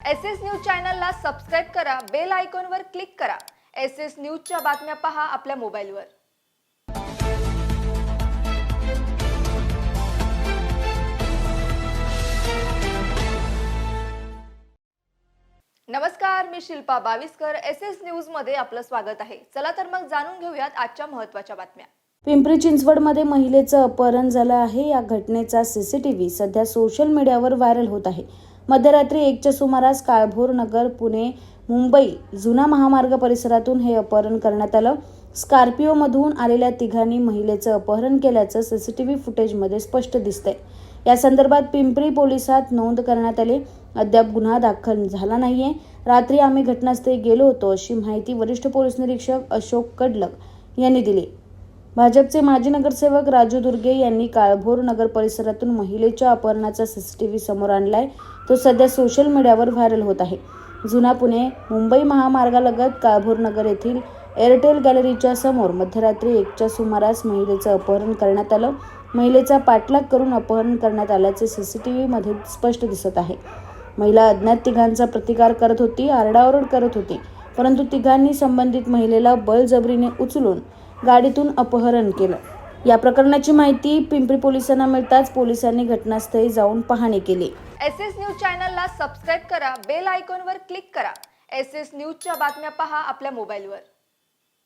S S news चॅनलला subscribe करा bell आयकॉनवर क्लिक करा. एस एस न्यूजच्या बातम्या पहा आपल्या मोबाईलवर. नमस्कार मी शिल्पा बावीसकर. एस एस न्यूजमध्ये आपलं स्वागत आहे. चला तर मग जाणून घेऊयात आजच्या महत्त्वाच्या बातम्या. पिंपरी चिंचवडमध्ये महिलेचं अपहरण झालं आहे. या घटनेचा सीसीटीव्ही सध्या सोशल मीडियावर व्हायरल होत आहे. मध्यरात्री एकच्या सुमारास काळभोर नगर पुणे मुंबई जुना महामार्ग परिसरातून हे अपहरण करण्यात आलं. स्कॉर्पिओमधून आलेल्या तिघांनी महिलेचं अपहरण केल्याचं सीसीटीव्ही फुटेजमध्ये स्पष्ट दिसतंय. या संदर्भात पिंपरी पोलिसात नोंद करण्यात आली. अद्याप गुन्हा दाखल झाला नाहीये. रात्री आम्ही घटनास्थळी गेलो होतो अशी माहिती वरिष्ठ पोलीस निरीक्षक अशोक कडलक यांनी दिली. भाजपचे माजी नगरसेवक राजू दुर्गे यांनी काळभोर नगर परिसरातून महिलेच्या अपहरणाचा सीसीटीव्ही समोर आणलाय. तो सध्या सोशल मीडियावर व्हायरल होत आहे. जुना पुणे मुंबई महामार्गालगत काळभोर नगर येथील एअरटेल गॅलरीच्या समोर मध्यरात्री एकच्या सुमारास महिलेचं अपहरण करण्यात आलं. महिलेचा पाठलाग करून अपहरण करण्यात आल्याचे सीसीटीव्हीमध्ये स्पष्ट दिसत आहे. महिला अज्ञात तिघांचा प्रतिकार करत होती आरडाओरड करत होती. परंतु तिघांनी संबंधित महिलेला बळजबरीने उचलून गाडीतून अपहरण केलं. या प्रकरणाची माहिती पिंपरी पोलिसांना मिळताच पोलिसांनी घटनास्थळी जाऊन पाहणी केली. एस एस न्यूज चॅनलला सबस्क्राईब करा बेल आयकॉनवर क्लिक करा. एस एस न्यूजच्या बातम्या पहा आपल्या मोबाईलवर.